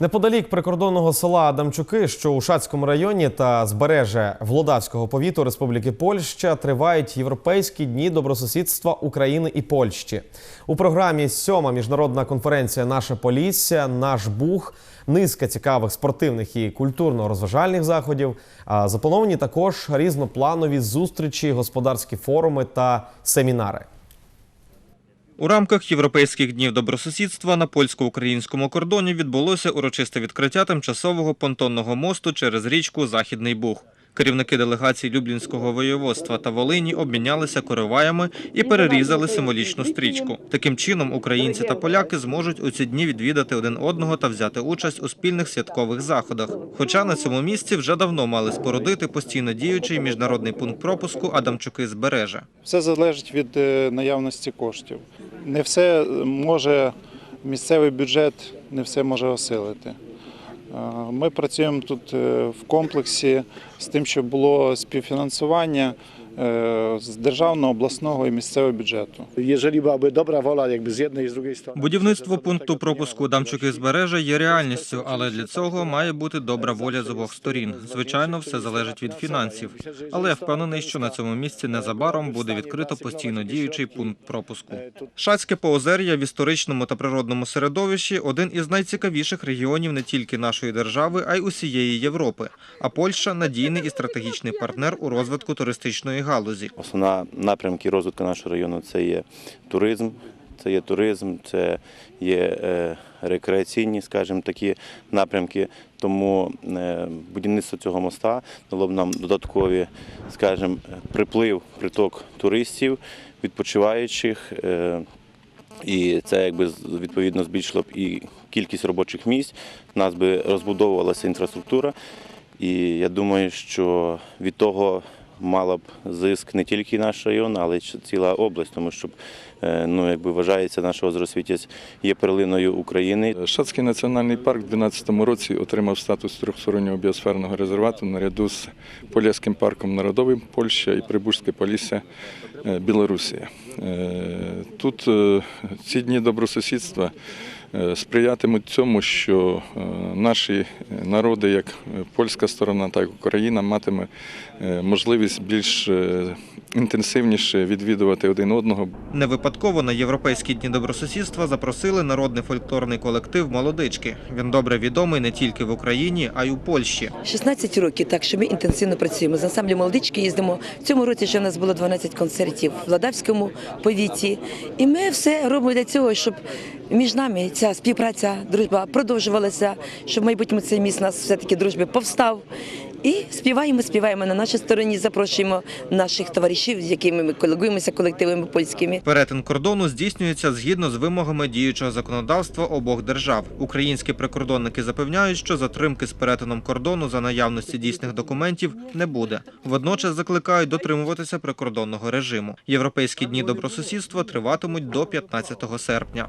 Неподалік прикордонного села Адамчуки, що у Шацькому районі та збережжя Влодавського повіту Республіки Польща тривають європейські дні добросусідства України і Польщі. У програмі сьома міжнародна конференція Наше Полісся, наш Буг, низка цікавих спортивних і культурно-розважальних заходів. Заплановані також різнопланові зустрічі, господарські форуми та семінари. У рамках європейських днів добросусідства на польсько-українському кордоні відбулося урочисте відкриття тимчасового понтонного мосту через річку Західний Буг. Керівники делегацій Люблінського воєводства та Волині обмінялися кориваями і перерізали символічну стрічку. Таким чином, українці та поляки зможуть у ці дні відвідати один одного та взяти участь у спільних святкових заходах. Хоча на цьому місці вже давно мали спорудити постійно діючий міжнародний пункт пропуску Адамчуки збережжя. Все залежить від е, наявності коштів. Не все може місцевий бюджет, не все може осилити. Е, Ми працюємо тут е, в комплексі з тим, щоб було співфінансування з державного, обласного і місцевого бюджету. Dobra wola jakby z jednej i z drugiej. Будівництво пункту пропуску Дамчуки збережжя є реальністю, але для цього має бути добра воля з обох сторін. Звичайно, все залежить від фінансів. Але я впевнений, що на цьому місці незабаром буде відкрито постійно діючий пункт пропуску. Шацьке поозер'я в історичному та природному середовищі один із найцікавіших регіонів не тільки нашої держави, а й усієї Європи. А Польща надійний і стратегічний партнер у розвитку туристичної галузі. Основна напрямки розвитку нашого району це є туризм, це є туризм, це є е, рекреаційні, скажімо, такі напрямки. Тому е, будівництво цього моста дало б нам додаткові, скажімо, приплив, приток туристів, відпочиваючих. Е, і це якби відповідно збільшило б і кількість робочих місць. У нас би розбудовувалася інфраструктура. І я думаю, що від того мала б зиск не тільки наш район, але й ціла область, тому що ну, якби вважається, наш озеросвітязь є перлиною України. Шацький національний парк у 2012 році отримав статус трьохстороннього біосферного резервату наряду з Полєським парком Народовим Польща і Прибужське Полісся е, Білорусія. Е, Тут е, ці дні добросусідства е, сприятимуть цьому, що е, наші народи, як е, польська сторона, так і Україна, матиме е, можливість більш е, інтенсивніше відвідувати один одного, Не випадково на європейські дні добросусідства запросили народний фольклорний колектив Молодички. Він добре відомий не тільки в Україні, а й у Польщі. 16 років, так що ми інтенсивно працюємо. З ансамблем молодички їздимо. В цьому році ще в нас було 12 концертів в Ладавському повіті. І ми все робимо для цього, щоб між нами ця співпраця, дружба продовжувалася, щоб в майбутньому цей міст нас все-таки дружби повстав. І співаємо, співаємо на нашій стороні, запрошуємо наших товаришів, з якими ми колегуємося колективами польськими. Перетин кордону здійснюється згідно з вимогами діючого законодавства обох держав. Українські прикордонники запевняють, що затримки з перетином кордону за наявності дійсних документів не буде. Водночас закликають дотримуватися прикордонного режиму. Європейські дні добросусідства триватимуть до 15 серпня.